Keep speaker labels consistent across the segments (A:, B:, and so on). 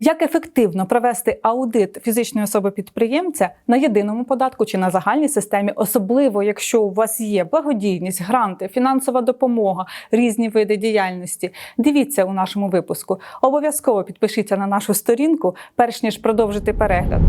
A: Як ефективно провести аудит фізичної особи підприємця на єдиному податку чи на загальній системі, особливо якщо у вас є благодійність, гранти, фінансова допомога, різні види діяльності? Дивіться у нашому випуску. Обов'язково підпишіться на нашу сторінку, перш ніж продовжити перегляд.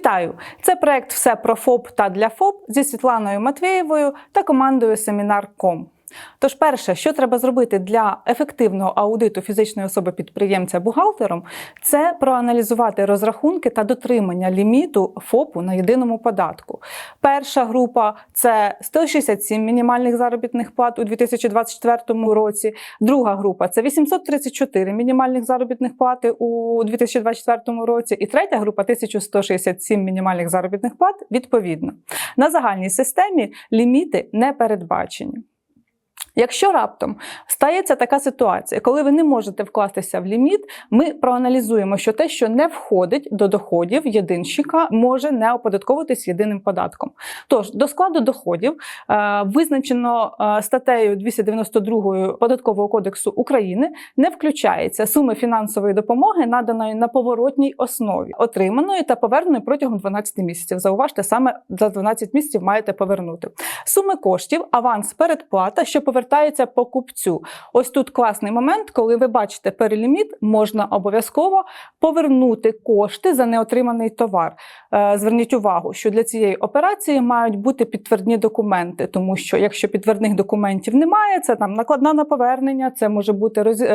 A: Вітаю! Це проект Все про ФОП та для ФОП зі Світланою Матвєєвою та командою Семінар.ком. Тож, перше, що треба зробити для ефективного аудиту фізичної особи підприємця бухгалтером, це проаналізувати розрахунки та дотримання ліміту ФОПу на єдиному податку. Перша група це 167 мінімальних заробітних плат у 2024 році. Друга група це 834 мінімальних заробітних плати у 2024 році. І третя група 1167 мінімальних заробітних плат відповідно. На загальній системі ліміти не передбачені. Якщо раптом стається така ситуація, коли ви не можете вкластися в ліміт, ми проаналізуємо, що те, що не входить до доходів єдинщика, може не оподатковуватись єдиним податком. Тож до складу доходів е, визначено е, статтею 292 податкового кодексу України не включається суми фінансової допомоги, наданої на поворотній основі, отриманої та поверненої протягом 12 місяців. Зауважте, саме за 12 місяців маєте повернути суми коштів, аванс, передплата, що повертається покупцю. Ось тут класний момент, коли ви бачите переліміт, можна обов'язково повернути кошти за неотриманий товар. Е, Зверніть увагу, що для цієї операції мають бути підтвердні документи, тому що якщо підтвердних документів немає, це там накладна на повернення, це може бути роз... е,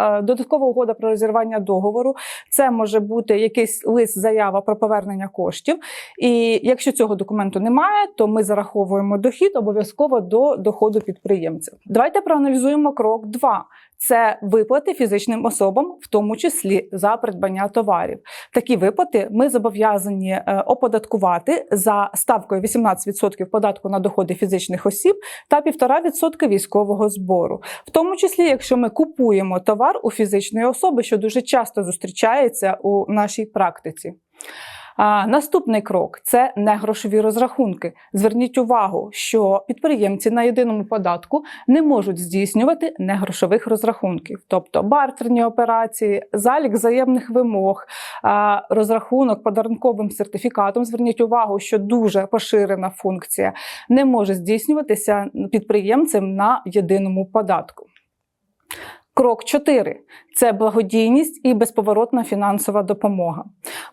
A: е, додаткова угода про розірвання договору, це може бути якийсь лист, заява про повернення коштів. І якщо цього документу немає, то ми зараховуємо дохід обов'язково до доходу підприємця. Давайте проаналізуємо крок 2. Це виплати фізичним особам, в тому числі за придбання товарів. Такі виплати ми зобов'язані е, оподаткувати за ставкою 18% податку на доходи фізичних осіб та 1,5% військового збору, в тому числі, якщо ми купуємо товар у фізичної особи, що дуже часто зустрічається у нашій практиці. А, Наступний крок це негрошові розрахунки. Зверніть увагу, що підприємці на єдиному податку не можуть здійснювати негрошових розрахунків, тобто бартерні операції, залік взаємних вимог, а, розрахунок подарунковим сертифікатом. Зверніть увагу, що дуже поширена функція не може здійснюватися підприємцем на єдиному податку. Крок 4 – це благодійність і безповоротна фінансова допомога.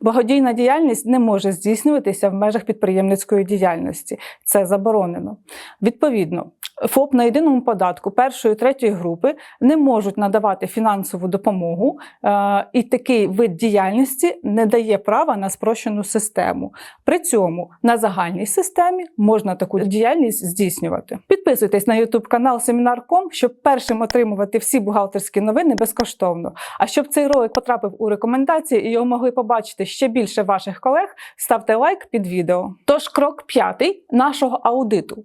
A: Благодійна діяльність не може здійснюватися в межах підприємницької діяльності. Це заборонено. Відповідно, ФОП на єдиному податку першої третьої групи не можуть надавати фінансову допомогу, е, і такий вид діяльності не дає права на спрощену систему. При цьому на загальній системі можна таку діяльність здійснювати. Підписуйтесь на YouTube канал Семінар.ком, щоб першим отримувати всі бухгалтерські новини безкоштовно. А щоб цей ролик потрапив у рекомендації і його могли побачити ще більше ваших колег, ставте лайк під відео. Тож крок п'ятий нашого аудиту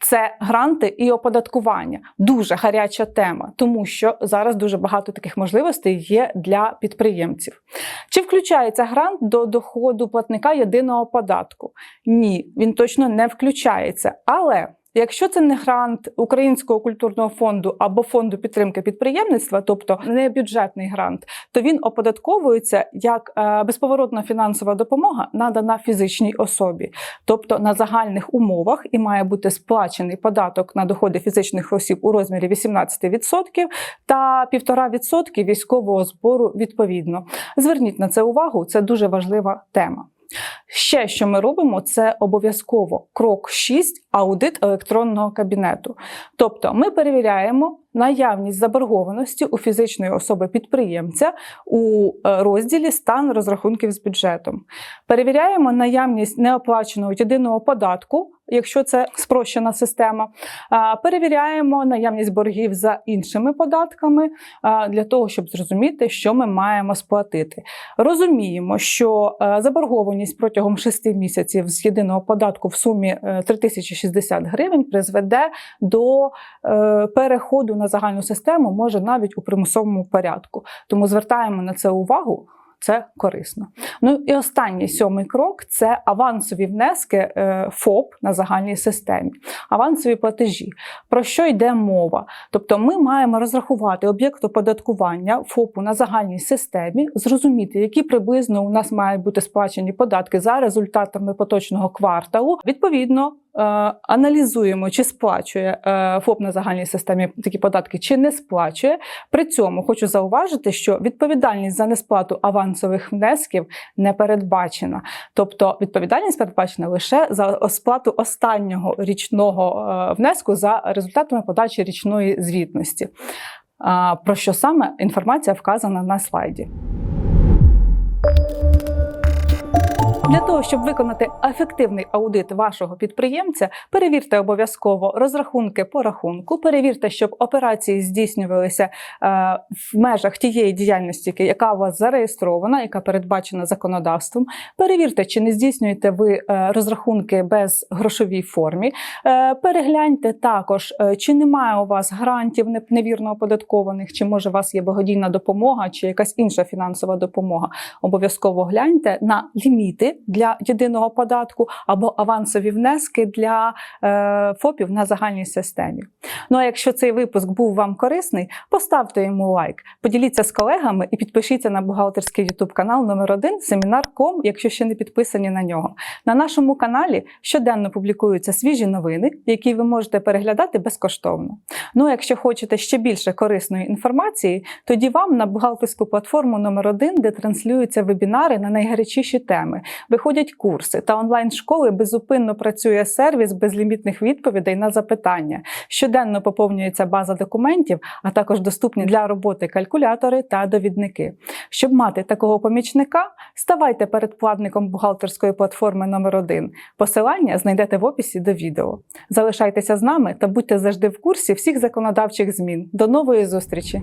A: це гранти і оподаткування. Дуже гаряча тема, тому що зараз дуже багато таких можливостей є для підприємців. Чи включається грант до доходу платника єдиного податку? Ні, він точно не включається. Але Якщо це не грант Українського культурного фонду або фонду підтримки підприємництва, тобто не бюджетний грант, то він оподатковується як е, безповоротна фінансова допомога, надана фізичній особі, тобто на загальних умовах, і має бути сплачений податок на доходи фізичних осіб у розмірі 18% та 1,5% військового збору відповідно. Зверніть на це увагу, це дуже важлива тема. Ще що ми робимо, це обов'язково крок 6 аудит електронного кабінету. Тобто ми перевіряємо наявність заборгованості у фізичної особи підприємця у е, розділі стан розрахунків з бюджетом. Перевіряємо наявність неоплаченого єдиного податку, якщо це спрощена система. Перевіряємо наявність боргів за іншими податками для того, щоб зрозуміти, що ми маємо сплатити. Розуміємо, що е, заборгованість протягом 6 місяців з єдиного податку в сумі 3060 гривень призведе до е, переходу на загальну систему, може навіть у примусовому порядку. Тому звертаємо на це увагу. Це корисно. Ну і останній сьомий крок це авансові внески е, ФОП на загальній системі, авансові платежі. Про що йде мова? Тобто ми маємо розрахувати об'єкт оподаткування ФОПу на загальній системі, зрозуміти, які приблизно у нас мають бути сплачені податки за результатами поточного кварталу. Відповідно. Е, Аналізуємо, чи сплачує е, ФОП на загальній системі такі податки, чи не сплачує. При цьому хочу зауважити, що відповідальність за несплату авансових внесків не передбачена. Тобто відповідальність передбачена лише за сплату останнього річного е, внеску за результатами подачі річної звітності. Про що саме інформація вказана на слайді. Для того, щоб виконати ефективний аудит вашого підприємця, перевірте обов'язково розрахунки по рахунку, перевірте, щоб операції здійснювалися е, в межах тієї діяльності, яка у вас зареєстрована, яка передбачена законодавством. Перевірте, чи не здійснюєте ви е, розрахунки без грошовій формі. Е, Перегляньте також, чи немає у вас грантів не- невірно оподаткованих, чи може у вас є благодійна допомога, чи якась інша фінансова допомога. Обов'язково гляньте на ліміти для єдиного податку або авансові внески для е, ФОПів на загальній системі. Ну а якщо цей випуск був вам корисний, поставте йому лайк, поділіться з колегами і підпишіться на бухгалтерський YouTube канал номер 1 семінар.ком, якщо ще не підписані на нього. На нашому каналі щоденно публікуються свіжі новини, які ви можете переглядати безкоштовно. Ну, а якщо хочете ще більше корисної інформації, тоді вам на бухгалтерську платформу номер 1 де транслюються вебінари на найгарячіші теми, виходять курси та онлайн-школи. Безупинно працює сервіс безлімітних відповідей на запитання. Щоденно поповнюється база документів, а також доступні для роботи калькулятори та довідники. Щоб мати такого помічника, ставайте передплатником бухгалтерської платформи номер 1 Посилання знайдете в описі до відео. Залишайтеся з нами та будьте завжди в курсі всіх законодавчих змін. До нової зустрічі!